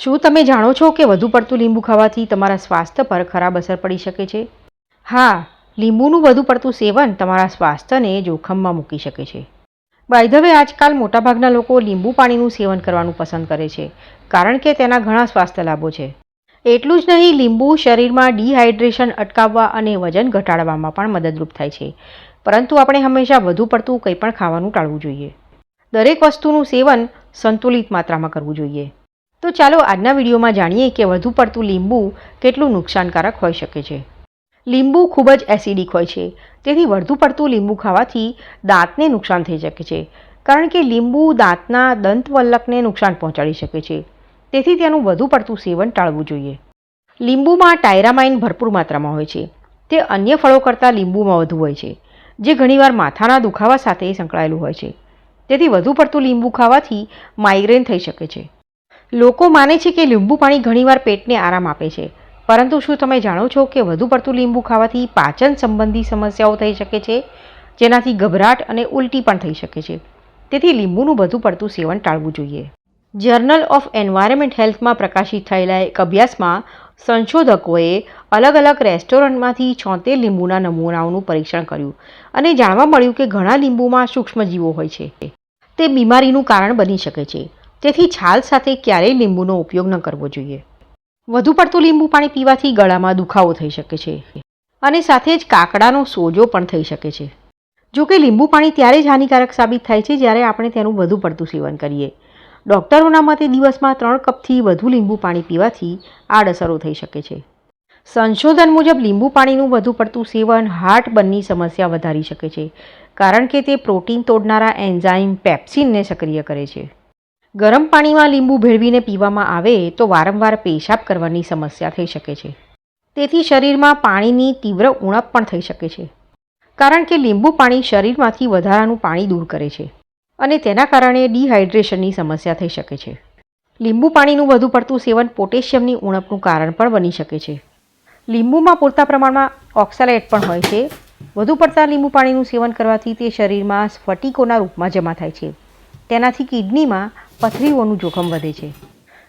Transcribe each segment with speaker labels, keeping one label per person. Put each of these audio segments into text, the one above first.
Speaker 1: શું તમે જાણો છો કે વધુ પડતું લીંબુ ખાવાથી તમારા સ્વાસ્થ્ય પર ખરાબ અસર પડી શકે છે? હા, લીંબુનું વધુ પડતું સેવન તમારા સ્વાસ્થ્યને જોખમમાં મૂકી શકે છે. બાય ધ વે આજકાલ મોટાભાગના લોકો લીંબુ પાણીનું સેવન કરવાનું પસંદ કરે છે, કારણ કે તેના ઘણા સ્વાસ્થ્ય લાભો છે. એટલું જ નહીં, લીંબુ શરીરમાં ડિહાઇડ્રેશન અટકાવવા અને વજન ઘટાડવામાં પણ મદદરૂપ થાય છે. પરંતુ આપણે હંમેશા વધુ પડતું કંઈ પણ ખાવાનું ટાળવું જોઈએ. દરેક વસ્તુનું સેવન સંતુલિત માત્રામાં કરવું જોઈએ. તો ચાલો આજના વિડીયોમાં જાણીએ કે વધુ પડતું લીંબુ કેટલું નુકસાનકારક હોઈ શકે છે. લીંબુ ખૂબ જ એસિડિક હોય છે, તેથી વધુ પડતું લીંબુ ખાવાથી દાંતને નુકસાન થઈ શકે છે, કારણ કે લીંબુ દાંતના દંતવલ્લકને નુકસાન પહોંચાડી શકે છે, તેથી તેનું વધુ પડતું સેવન ટાળવું જોઈએ. લીંબુમાં ટાયરામાઇન ભરપૂર માત્રામાં હોય છે, તે અન્ય ફળો કરતાં લીંબુમાં વધુ હોય છે, જે ઘણીવાર માથાના દુખાવા સાથે સંકળાયેલું હોય છે, તેથી વધુ પડતું લીંબુ ખાવાથી માઇગ્રેન થઈ શકે છે. લોકો માને છે કે લીંબુ પાણી ઘણીવાર પેટને આરામ આપે છે. પરંતુ શું તમે જાણો છો કે વધુ પડતું લીંબુ ખાવાથી પાચન સંબંધી સમસ્યાઓ થઈ શકે છે? જેનાથી ગભરાટ અને ઉલટી પણ થઈ શકે છે. તેથી લીંબુનું વધુ પડતું સેવન ટાળવું જોઈએ. જર્નલ ઓફ એન્વાયરમેન્ટ હેલ્થમાં પ્રકાશિત થયેલા એક અભ્યાસમાં સંશોધકોએ અલગ અલગ રેસ્ટોરન્ટમાંથી છોતેર લીંબુના નમૂનાઓનું પરીક્ષણ કર્યું અને જાણવા મળ્યું કે ઘણા લીંબુમાં સૂક્ષ્મજીવો હોય છે. તે બીમારીનું કારણ બની શકે છે. તેથી છાલ સાથે ક્યારેય લીંબુનો ઉપયોગ ન કરવો જોઈએ. વધુ પડતું લીંબુ પાણી પીવાથી ગળામાં દુખાવો થઈ શકે છે અને સાથે જ કાકડાનો સોજો પણ થઈ શકે છે. જો કે લીંબુ પાણી ત્યારે જ હાનિકારક સાબિત થાય છે જ્યારે આપણે તેનું વધુ પડતું સેવન કરીએ. ડૉક્ટરોના મતે દિવસમાં ત્રણ કપથી વધુ લીંબુ પાણી પીવાથી આડઅસરો થઈ શકે છે. સંશોધન મુજબ લીંબુ પાણીનું વધુ પડતું સેવન હાર્ટ બર્નની સમસ્યા વધારી શકે છે, કારણ કે તે પ્રોટીન તોડનારા એન્ઝાઇમ પેપ્સિનને સક્રિય કરે છે. ગરમ પાણીમાં લીંબુ ભેળવીને પીવામાં આવે તો વારંવાર પેશાબ કરવાની સમસ્યા થઈ શકે છે. તેથી શરીરમાં પાણીની તીવ્ર ઉણપ પણ થઈ શકે છે. કારણ કે લીંબુ પાણી શરીરમાંથી વધારાનું પાણી દૂર કરે છે અને તેના કારણે ડિહાઇડ્રેશનની સમસ્યા થઈ શકે છે. લીંબુ પાણીનું વધુ પડતું સેવન પોટેશિયમની ઉણપનું કારણ પણ બની શકે છે. લીંબુમાં પૂરતા પ્રમાણમાં ઓક્સાલેટ પણ હોય છે. વધુ પડતા લીંબુ પાણીનું સેવન કરવાથી તે શરીરમાં સ્ફટિકોના રૂપમાં જમા થાય છે. તેનાથી કિડનીમાં પથરીઓનું જોખમ વધે છે.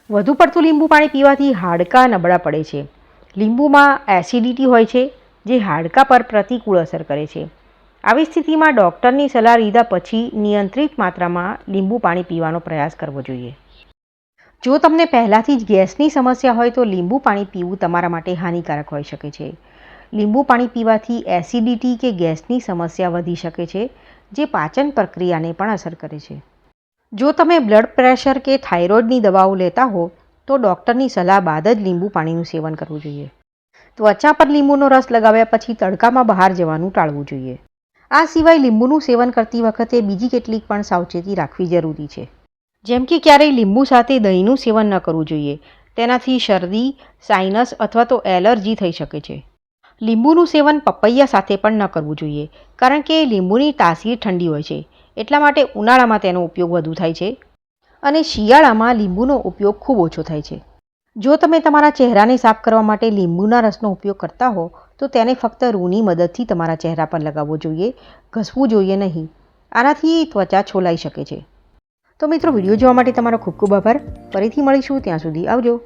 Speaker 1: વધુ પડતું લીંબુ પાણી પીવાથી હાડકાં નબળા પડે છે. લીંબુમાં એસિડિટી હોય છે, જે હાડકાં પર પ્રતિકૂળ અસર કરે છે. આવી સ્થિતિમાં ડૉક્ટરની સલાહ લીધા પછી નિયંત્રિત માત્રામાં લીંબુ પાણી પીવાનો પ્રયાસ કરવો જોઈએ. જો તમને પહેલાંથી જ ગેસની સમસ્યા હોય તો લીંબુ પાણી પીવું તમારા માટે હાનિકારક હોઈ શકે છે. લીંબુ પાણી પીવાથી એસિડિટી કે ગેસની સમસ્યા વધી શકે છે, જે પાચન પ્રક્રિયાને પણ અસર કરે છે. જો તમે બ્લડ પ્રેશર કે થાઇરોઇડની દવાઓ લેતા હો, તો ડૉક્ટરની સલાહ બાદ જ લીંબુ પાણીનું સેવન કરવું જોઈએ. ત્વચા પર લીંબુનો રસ લગાવ્યા પછી તડકામાં બહાર જવાનું ટાળવું જોઈએ. આ સિવાય લીંબુનું સેવન કરતી વખતે બીજી કેટલીક પણ સાવચેતી રાખવી જરૂરી છે. જેમ કે ક્યારેય લીંબુ સાથે દહીંનું સેવન ન કરવું જોઈએ. તેનાથી શરદી, સાઇનસ અથવા તો એલર્જી થઈ શકે છે. લીંબુનું સેવન પપૈયા સાથે પણ ન કરવું જોઈએ, કારણ કે લીંબુની તાસીર ઠંડી હોય છે. એટલા માટે ઉનાળામાં તેનો ઉપયોગ વધુ થાય છે અને શિયાળામાં લીંબુનો ઉપયોગ ખૂબ ઓછો થાય છે. જો તમે તમારા ચહેરાને સાફ કરવા માટે લીંબુના રસનો ઉપયોગ કરતા હો, તો તેને ફક્ત રૂની મદદથી તમારા ચહેરા પર લગાવવો જોઈએ, ઘસવું જોઈએ નહીં. આનાથી ત્વચા છોલાઈ શકે છે. તો મિત્રો, વીડિયો જોવા માટે તમારો ખૂબ ખૂબ આભાર. ફરીથી મળીશું. ત્યાં સુધી આવજો.